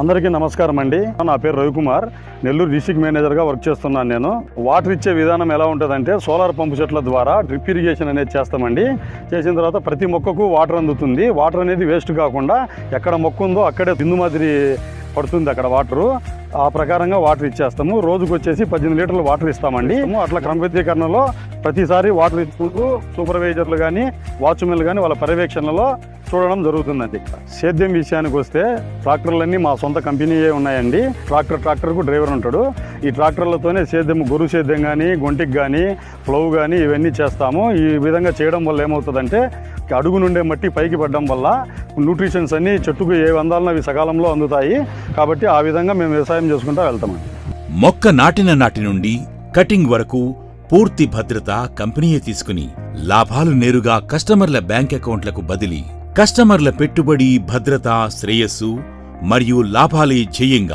అందరికీ నమస్కారం అండి. నా పేరు రవికుమార్. నెల్లూరు డిస్టిక్ మేనేజర్గా వర్క్ చేస్తున్నాను నేను. వాటర్ ఇచ్చే విధానం ఎలా ఉంటుందంటే సోలార్ పంపు చెట్ల ద్వారా డ్రిప్ ఇరిగేషన్ అనేది చేస్తామండి. చేసిన తర్వాత ప్రతి మొక్కకు వాటర్ అందుతుంది. వాటర్ అనేది వేస్ట్ కాకుండా ఎక్కడ మొక్క ఉందో అక్కడే బిందు మాదిరి పడుతుంది అక్కడ వాటరు. ఆ ప్రకారంగా వాటర్ ఇచ్చేస్తాము. రోజుకు వచ్చేసి పద్దెనిమిది లీటర్లు వాటర్ ఇస్తామండి. అట్లా క్రమబద్ధీకరణలో ప్రతిసారి వాటర్ ఇచ్చుకుంటూ సూపర్వైజర్లు కానీ వాచ్మెన్లు కానీ వాళ్ళ పర్యవేక్షణలో చూడడం జరుగుతుందండి సేద్యం విషయానికి వస్తే ట్రాక్టర్లన్నీ మా సొంత కంపెనీయే ఉన్నాయండి. ట్రాక్టర్ ట్రాక్టర్కు డ్రైవర్ ఉంటాడు. ఈ ట్రాక్టర్లతోనే సేద్యం గొర్రు సేద్యం కానీ గొంటికి కానీ ప్లవ్ కానీ ఇవన్నీ చేస్తాము. ఈ విధంగా చేయడం వల్ల ఏమవుతుందంటే అడుగు నుండే మట్టి పైకి పడడం వల్ల న్యూట్రిషన్స్ అన్నీ చెట్టుకు ఏ అందాలను అవి సకాలంలో అందుతాయి. కాబట్టి ఆ విధంగా మేము వ్యవసాయం చేసుకుంటూ వెళ్తామండి. మొక్క నాటిన నాటి నుండి కటింగ్ వరకు పూర్తి భద్రత కంపెనీయే తీసుకుని లాభాలు నేరుగా కస్టమర్ల బ్యాంక్ అకౌంట్లకు బదిలీ కస్టమర్ల పెట్టుబడి భద్రత శ్రేయస్సు మరియు లాభాలే ధ్యేయంగా